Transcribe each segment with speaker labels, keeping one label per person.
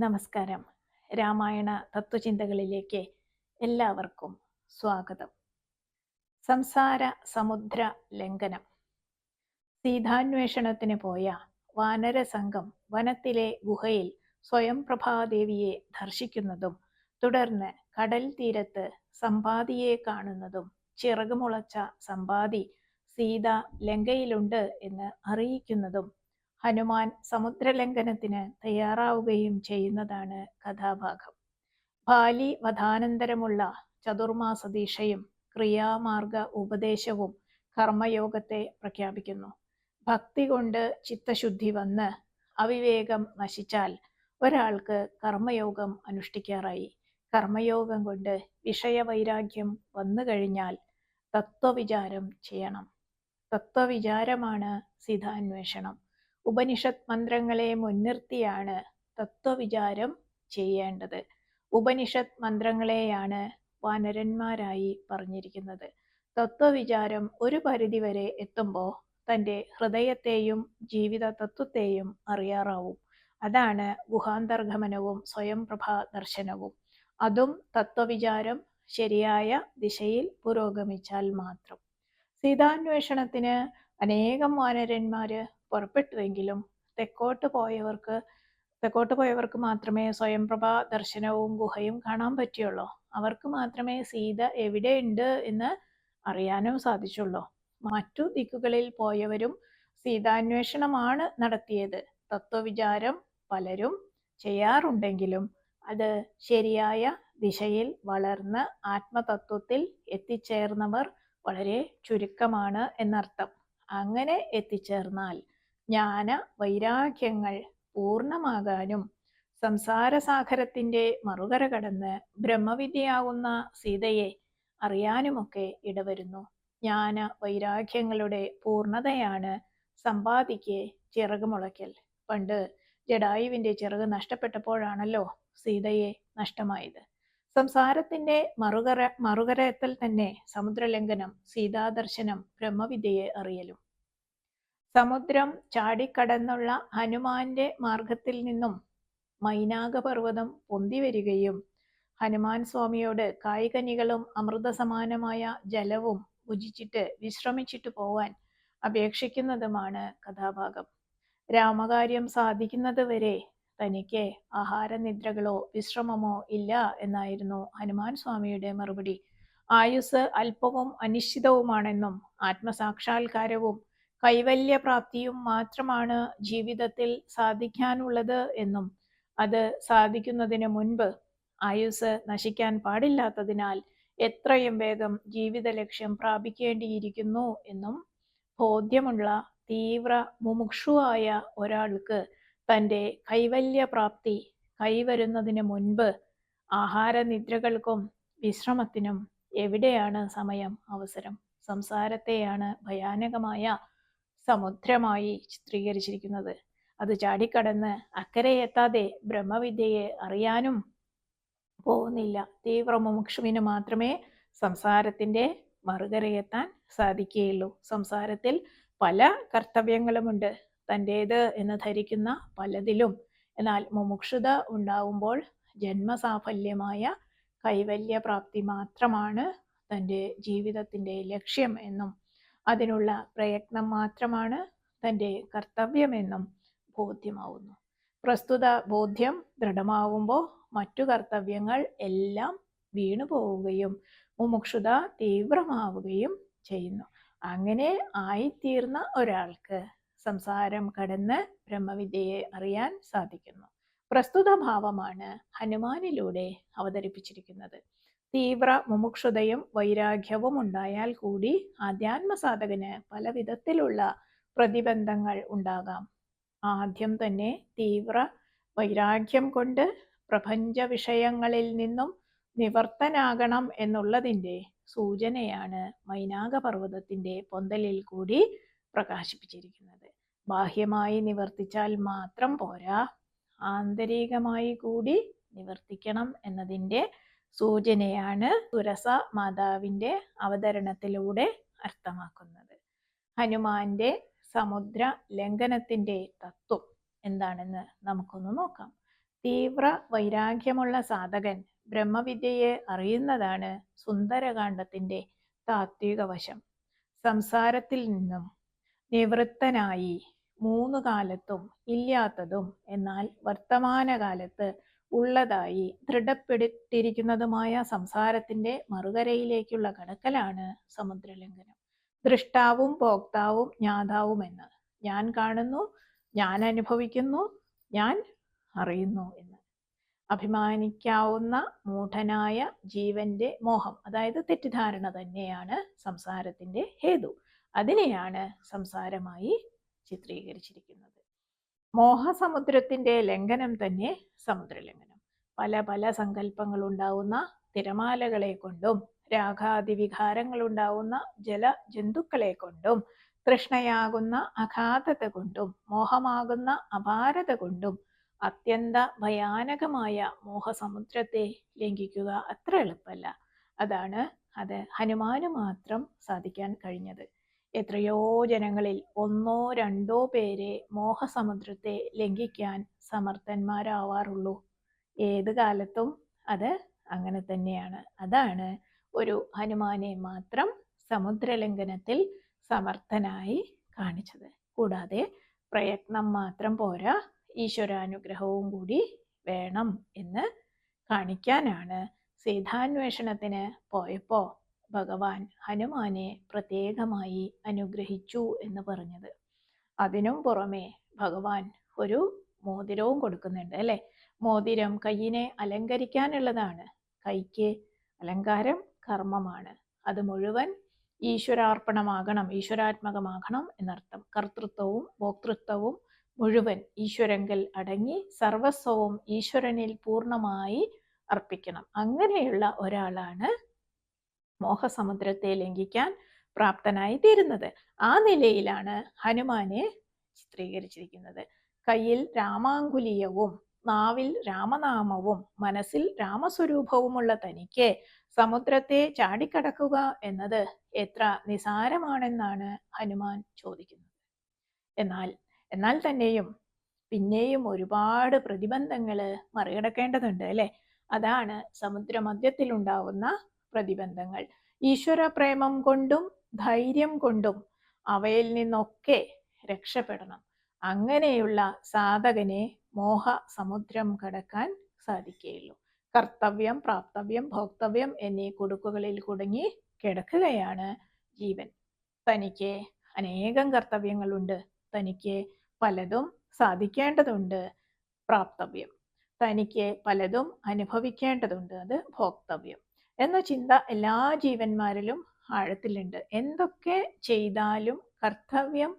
Speaker 1: നമസ്കാരം. രാമായണ തത്വചിന്തകളിലേക്ക് എല്ലാവർക്കും സ്വാഗതം. സംസാര സമുദ്ര ലംഘനം. സീതാന്വേഷണത്തിന് പോയ വാനര സംഘം വനത്തിലെ ഗുഹയിൽ സ്വയം പ്രഭാദേവിയെ ദർശിക്കുന്നതും തുടർന്ന് കടൽ തീരത്ത് സമ്പാദിയെ കാണുന്നതും ചിറകുമുളച്ച സമ്പാദി സീത ലങ്കയിലുണ്ട് എന്ന് അറിയിക്കുന്നതും ഹനുമാൻ സമുദ്രലംഘനത്തിന് തയ്യാറാവുകയും ചെയ്യുന്നതാണ് കഥാഭാഗം. ബാലി വധാനന്തരമുള്ള ചതുർമാസ ദീക്ഷയും ക്രിയാമാർഗ ഉപദേശവും കർമ്മയോഗത്തെ പ്രഖ്യാപിക്കുന്നു. ഭക്തി കൊണ്ട് ചിത്തശുദ്ധി വന്ന് അവിവേകം നശിച്ചാൽ ഒരാൾക്ക് കർമ്മയോഗം അനുഷ്ഠിക്കാറായി. കർമ്മയോഗം കൊണ്ട് വിഷയവൈരാഗ്യം വന്നു കഴിഞ്ഞാൽ തത്വവിചാരം ചെയ്യണം. തത്വവിചാരമാണ് സിദ്ധാന്വേഷണം. ഉപനിഷത്ത് മന്ത്രങ്ങളെ മുൻനിർത്തിയാണ് തത്വവിചാരം ചെയ്യേണ്ടത്. ഉപനിഷത്ത് മന്ത്രങ്ങളെയാണ് വാനരന്മാരായി പറഞ്ഞിരിക്കുന്നത്. തത്വവിചാരം ഒരു പരിധിവരെ എത്തുമ്പോൾ തന്റെ ഹൃദയത്തെയും ജീവിത തത്വത്തെയും അറിയാറാവും. അതാണ് ഗുഹാന്തർഗമനവും സ്വയം പ്രഭാ ദർശനവും അതും തത്വവിചാരം ശരിയായ ദിശയിൽ പുരോഗമിച്ചാൽ മാത്രം. സീതാന്വേഷണത്തിന് അനേകം വാനരന്മാര് പുറപ്പെട്ടുവെങ്കിലും തെക്കോട്ട് പോയവർക്ക് തെക്കോട്ട് പോയവർക്ക് മാത്രമേ സ്വയംപ്രഭ ദർശനവും ഗുഹയും കാണാൻ പറ്റുള്ളൂ അവർക്ക് മാത്രമേ സീത എവിടെയുണ്ട് എന്ന് അറിയാനും സാധിച്ചുള്ളൂ. മറ്റു ദിക്കുകളിൽ പോയവരും സീതാന്വേഷണമാണ് നടത്തിയത്. തത്വവിചാരം പലരും ചെയ്യാറുണ്ടെങ്കിലും അത് ശരിയായ ദിശയിൽ വളർന്ന് ആത്മതത്വത്തിൽ എത്തിച്ചേർന്നവർ വളരെ ചുരുക്കമാണ് എന്നർത്ഥം. അങ്ങനെ എത്തിച്ചേർന്നാൽ ജ്ഞാന വൈരാഗ്യങ്ങൾ പൂർണമാകാനും സംസാരസാഗരത്തിന്റെ മറുകര കടന്ന് ബ്രഹ്മവിദ്യയാകുന്ന സീതയെ അറിയാനുമൊക്കെ ഇടവരുന്നു. ജ്ഞാന വൈരാഗ്യങ്ങളുടെ പൂർണതയാണ് സമ്പാദിക്ക് ചിറക് മുളയ്ക്കൽ. പണ്ട് ജഡായുവിന്റെ ചിറക് നഷ്ടപ്പെട്ടപ്പോഴാണല്ലോ സീതയെ നഷ്ടമായത്. സംസാരത്തിന്റെ മറുകര മറുകരയത്തിൽ തന്നെ സമുദ്രലംഘനം സീതാദർശനം ബ്രഹ്മവിദ്യയെ അറിയലും. സമുദ്രം ചാടിക്കടന്നുള്ള ഹനുമാന്റെ മാർഗത്തിൽ നിന്നും മൈനാകപർവതം പൊന്തി വരികയും ഹനുമാൻ സ്വാമിയോട് കായികനികളും അമൃതസമാനമായ ജലവും ഭുജിച്ചിട്ട് വിശ്രമിച്ചിട്ട് പോവാൻ അപേക്ഷിക്കുന്നതുമാണ് കഥാഭാഗം. രാമകാര്യം സാധിക്കുന്നത് വരെ തനിക്ക് ആഹാരനിദ്രകളോ വിശ്രമമോ ഇല്ല എന്നായിരുന്നു ഹനുമാൻ സ്വാമിയുടെ മറുപടി. ആയുസ് അല്പവും അനിശ്ചിതവുമാണെന്നും ആത്മസാക്ഷാത്കാരവും കൈവല്യപ്രാപ്തിയും മാത്രമാണ് ജീവിതത്തിൽ സാധിക്കാനുള്ളത് എന്നും അത് സാധിക്കുന്നതിന് മുൻപ് ആയുസ് നശിക്കാൻ പാടില്ലാത്തതിനാൽ എത്രയും വേഗം ജീവിത ലക്ഷ്യം പ്രാപിക്കേണ്ടിയിരിക്കുന്നു എന്നും ബോധ്യമുള്ള തീവ്ര മുമുക്ഷുവായ ഒരാൾക്ക് തന്റെ കൈവല്യപ്രാപ്തി കൈവരുന്നതിന് മുൻപ് ആഹാരനിദ്രകൾക്കും വിശ്രമത്തിനും എവിടെയാണ് സമയം അവസരം? സംസാരത്തെയാണ് ഭയാനകമായ സമുദ്രമായി ചിത്രീകരിച്ചിരിക്കുന്നത്. അത് ചാടിക്കടന്ന് അക്കരെ എത്താതെ ബ്രഹ്മവിദ്യയെ അറിയാനും പോകുന്നില്ല. തീവ്ര മുമുക്ഷുവിന് മാത്രമേ സംസാരത്തിന്റെ മറുകരയെത്താൻ സാധിക്കുകയുള്ളൂ. സംസാരത്തിൽ പല കർത്തവ്യങ്ങളുമുണ്ട്. തന്റേത് എന്ന് ധരിക്കുന്ന പലതിലും. എന്നാൽ മുമുക്ഷുത ഉണ്ടാവുമ്പോൾ ജന്മസാഫല്യമായ കൈവല്യപ്രാപ്തി മാത്രമാണ് തന്റെ ജീവിതത്തിന്റെ ലക്ഷ്യം എന്നും അതിനുള്ള പ്രയത്നം മാത്രമാണ് തന്റെ കർത്തവ്യമെന്നും ബോധ്യമാവുന്നു. പ്രസ്തുത ബോധ്യം ദൃഢമാവുമ്പോൾ മറ്റു കർത്തവ്യങ്ങൾ എല്ലാം വീണു പോവുകയും മുമുക്ഷുത തീവ്രമാവുകയും ചെയ്യുന്നു. അങ്ങനെ ആയിത്തീർന്ന ഒരാൾക്ക് സംസാരം കടന്ന് ബ്രഹ്മവിദ്യയെ അറിയാൻ സാധിക്കുന്നു. പ്രസ്തുത ഭാവമാണ് ഹനുമാനിലൂടെ അവതരിപ്പിച്ചിരിക്കുന്നത്. തീവ്ര മുമുക്ഷുതയും വൈരാഗ്യവും ഉണ്ടായാൽ കൂടി ആധ്യാത്മസാധകന് പല വിധത്തിലുള്ള പ്രതിബന്ധങ്ങൾ ഉണ്ടാകാം. ആദ്യം തന്നെ തീവ്ര വൈരാഗ്യം കൊണ്ട് പ്രപഞ്ച വിഷയങ്ങളിൽ നിന്നും നിവർത്തനാകണം എന്നുള്ളതിന്റെ സൂചനയാണ് മൈനാകപർവതത്തിന്റെ പൊന്തലിൽ കൂടി പ്രകാശിപ്പിച്ചിരിക്കുന്നത്. ബാഹ്യമായി നിവർത്തിച്ചാൽ മാത്രം പോരാ ആന്തരികമായി കൂടി നിവർത്തിക്കണം എന്നതിന്റെ സൂചനയാണ് തുരസ മാതാവിന്റെ അവതരണത്തിലൂടെ അർത്ഥമാക്കുന്നത്. ഹനുമാന്റെ സമുദ്ര ലംഘനത്തിന്റെ തത്വം എന്താണെന്ന് നമുക്കൊന്ന് നോക്കാം. തീവ്ര വൈരാഗ്യമുള്ള സാധകൻ ബ്രഹ്മവിദ്യയെ അറിയുന്നതാണ് സുന്ദരകാന്ഡത്തിന്റെ താത്വിക വശം. സംസാരത്തിൽ നിന്നും നിവൃത്തനായി മൂന്ന് കാലത്തും ഇല്ലാത്തതും എന്നാൽ വർത്തമാനകാലത്ത് ഉള്ളതായി ദൃഢപ്പെടുത്തിയിരിക്കുന്നതുമായ സംസാരത്തിന്റെ മറുകരയിലേക്കുള്ള കടക്കലാണ് സമുദ്രലംഘനം. ദൃഷ്ടാവും ഭോക്താവും ജ്ഞാതാവും എന്ന് ഞാൻ കാണുന്നു ഞാൻ അനുഭവിക്കുന്നു ഞാൻ അറിയുന്നു എന്ന്. അഭിമാനിക്കാവുന്ന മൂഢനായ ജീവന്റെ മോഹം അതായത് തെറ്റിദ്ധാരണ തന്നെയാണ് സംസാരത്തിന്റെ ഹേതു. അതിനെയാണ് സംസാരമായി ചിത്രീകരിച്ചിരിക്കുന്നത്. മോഹസമുദ്രത്തിന്റെ ലംഘനം തന്നെ സമുദ്രലംഘനം. പല പല സങ്കല്പങ്ങൾ ഉണ്ടാവുന്ന തിരമാലകളെ കൊണ്ടും രാഗാദി വികാരങ്ങൾ ഉണ്ടാവുന്ന ജല ജന്തുക്കളെ കൊണ്ടും തൃഷ്ണയാകുന്ന അഗാധത കൊണ്ടും മോഹമാകുന്ന അപാരത കൊണ്ടും അത്യന്ത ഭയാനകമായ മോഹസമുദ്രത്തെ ലംഘിക്കുക അത്ര എളുപ്പമല്ല. അതാണ് അത് ഹനുമാന് മാത്രം സാധിക്കാൻ കഴിഞ്ഞത്. എത്രയോ ജനങ്ങളിൽ ഒന്നോ രണ്ടോ പേരെ മോഹസമുദ്രത്തെ ലംഘിക്കാൻ സമർത്ഥന്മാരാവാറുള്ളൂ. ഏത് കാലത്തും അത് അങ്ങനെ തന്നെയാണ്. അതാണ് ഒരു ഹനുമാനെ മാത്രം സമുദ്രലംഘനത്തിൽ സമർത്ഥനായി കാണിച്ചത്. കൂടാതെ പ്രയത്നം മാത്രം പോരാ ഈശ്വരാനുഗ്രഹവും കൂടി വേണം എന്ന് കാണിക്കാനാണ്. സീതാന്വേഷണത്തിന് പോയപ്പോ ഭഗവാൻ ഹനുമാനെ പ്രത്യേകമായി അനുഗ്രഹിച്ചു എന്ന് പറഞ്ഞത്. അതിനും പുറമെ ഭഗവാൻ ഒരു മോതിരവും കൊടുക്കുന്നുണ്ട് അല്ലെ? മോതിരം കയ്യിനെ അലങ്കരിക്കാനുള്ളതാണ്. കൈക്ക് അലങ്കാരം കർമ്മമാണ്. അത് മുഴുവൻ ഈശ്വരാർപ്പണമാകണം ഈശ്വരാത്മകമാകണം എന്നർത്ഥം. കർത്തൃത്വവും ഭോക്തൃത്വവും മുഴുവൻ ഈശ്വരങ്കൽ അടങ്ങി സർവസ്വവും ഈശ്വരനിൽ പൂർണമായി അർപ്പിക്കണം. അങ്ങനെയുള്ള ഒരാളാണ് മോഹസമുദ്രത്തെ ലംഘിക്കാൻ പ്രാപ്തനായി തീരുന്നത് ആ നിലയിലാണ് ഹനുമാനെ ചിത്രീകരിച്ചിരിക്കുന്നത്. കയ്യിൽ രാമാങ്കുലീയവും നാവിൽ രാമനാമവും മനസ്സിൽ രാമസ്വരൂപവുമുള്ള തനിക്ക് സമുദ്രത്തെ ചാടിക്കടക്കുക എന്നത് എത്ര നിസാരമാണെന്നാണ് ഹനുമാൻ ചോദിക്കുന്നത്. എന്നാൽ എന്നാൽ തന്നെയും പിന്നെയും ഒരുപാട് പ്രതിബന്ധങ്ങൾ മറികടക്കേണ്ടതുണ്ട് അല്ലെ? അതാണ് സമുദ്രമധ്യത്തിലുണ്ടാവുന്ന പ്രതിബന്ധങ്ങൾ. ഈശ്വര പ്രേമം കൊണ്ടും ധൈര്യം കൊണ്ടും അവയിൽ നിന്നൊക്കെ രക്ഷപ്പെടണം. അങ്ങനെയുള്ള സാധകനെ മോഹ സമുദ്രം കടക്കാൻ സാധിക്കുകയുള്ളൂ. കർത്തവ്യം പ്രാപ്തവ്യം ഭോക്തവ്യം എന്നീ കുടുക്കുകളിൽ കുടുങ്ങി കിടക്കുകയാണ് ജീവൻ. തനിക്ക് അനേകം കർത്തവ്യങ്ങളുണ്ട്. തനിക്ക് പലതും സാധിക്കേണ്ടതുണ്ട് പ്രാപ്തവ്യം. തനിക്ക് പലതും അനുഭവിക്കേണ്ടതുണ്ട്. അത് ഭോക്തവ്യം. എന്ന ചിന്ത എല്ലാ ജീവന്മാരിലും ആഴത്തിലുണ്ട്. എന്തൊക്കെ ചെയ്താലും കർത്തവ്യം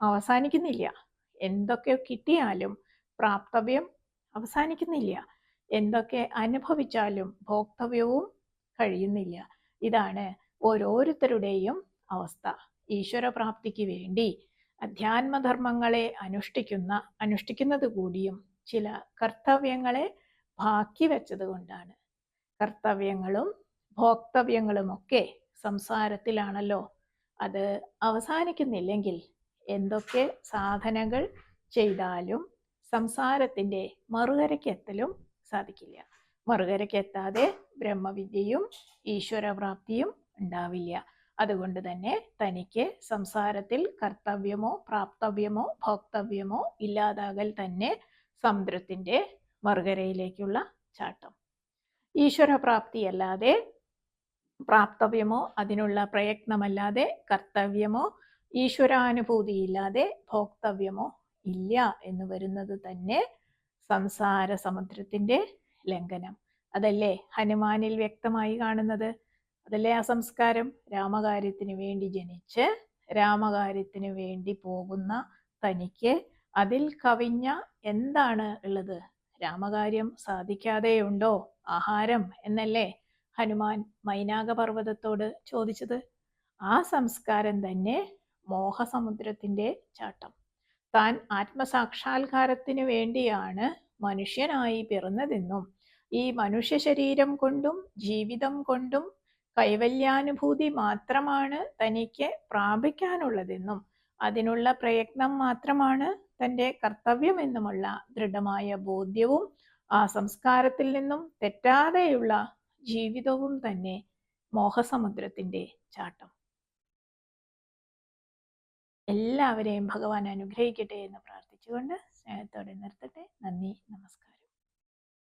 Speaker 1: അവസാനിക്കുന്നില്ല. എന്തൊക്കെ കിട്ടിയാലും പ്രാപ്തവ്യം അവസാനിക്കുന്നില്ല. എന്തൊക്കെ അനുഭവിച്ചാലും ഭോക്തവ്യവും കഴിയുന്നില്ല. ഇതാണ് ഓരോരുത്തരുടെയും അവസ്ഥ. ഈശ്വരപ്രാപ്തിക്ക് വേണ്ടി അധ്യാത്മധർമ്മങ്ങളെ അനുഷ്ഠിക്കുന്ന അനുഷ്ഠിക്കുന്നത് കൂടിയും ചില കർത്തവ്യങ്ങളെ ബാക്കി വെച്ചത് കൊണ്ടാണ് കർത്തവ്യങ്ങളും ഭോക്തവ്യങ്ങളുമൊക്കെ സംസാരത്തിലാണല്ലോ. അത് അവസാനിക്കുന്നില്ലെങ്കിൽ എന്തൊക്കെ സാധനകൾ ചെയ്താലും സംസാരത്തിന്റെ മറുകരയ്ക്കെത്തലും സാധിക്കില്ല. മറുകരയ്ക്കെത്താതെ ബ്രഹ്മവിദ്യയും ഈശ്വരപ്രാപ്തിയും ഉണ്ടാവില്ല. അതുകൊണ്ട് തന്നെ തനിക്ക് സംസാരത്തിൽ കർത്തവ്യമോ പ്രാപ്തവ്യമോ ഭോക്തവ്യമോ ഇല്ലാതാകൽ തന്നെ സമുദ്രത്തിന്റെ മറുകരയിലേക്കുള്ള ചാട്ടം. ഈശ്വരപ്രാപ്തിയല്ലാതെ പ്രാപ്തവ്യമോ അതിനുള്ള പ്രയത്നമല്ലാതെ കർത്തവ്യമോ ഈശ്വരാനുഭൂതിയില്ലാതെ ഭോക്തവ്യമോ ഇല്ല എന്ന് വരുന്നത് തന്നെ സംസാര സമുദ്രത്തിന്റെ ലംഘനം. അതല്ലേ ഹനുമാനിൽ വ്യക്തമായി കാണുന്നത്? അതല്ലേ ആ സംസ്കാരം? രാമകാര്യത്തിന് വേണ്ടി ജനിച്ച് രാമകാര്യത്തിന് വേണ്ടി പോകുന്ന തനിക്ക് അതിൽ കവിഞ്ഞ എന്താണ് ഉള്ളത്? രാമകാര്യം സാധിക്കാതെയുണ്ടോ? ആഹാരം എന്നല്ലേ ഹനുമാൻ മൈനാകപർവതത്തോട് ചോദിച്ചത് ആ സംസ്കാരം തന്നെ മോഹസമുദ്രത്തിന്റെ ചാട്ടം. താൻ ആത്മസാക്ഷാത്കാരത്തിന് വേണ്ടിയാണ് മനുഷ്യനായി പിറന്നതെന്നും ഈ മനുഷ്യ ശരീരം കൊണ്ടും ജീവിതം കൊണ്ടും കൈവല്യാനുഭൂതി മാത്രമാണ് തനിക്ക് പ്രാപിക്കാനുള്ളതെന്നും അതിനുള്ള പ്രയത്നം മാത്രമാണ് തന്റെ കർത്തവ്യമെന്നുമുള്ള ദൃഢമായ ബോധ്യവും ആ സംസ്കാരത്തിൽ നിന്നും തെറ്റാതെയുള്ള ജീവിതവും തന്നെ മോഹസമുദ്രത്തിന്റെ ചാട്ടം. എല്ലാവരെയും ഭഗവാൻ അനുഗ്രഹിക്കട്ടെ എന്ന് പ്രാർത്ഥിച്ചുകൊണ്ട് സ്നേഹത്തോടെ നിർത്തട്ടെ. നന്ദി നമസ്കാരം.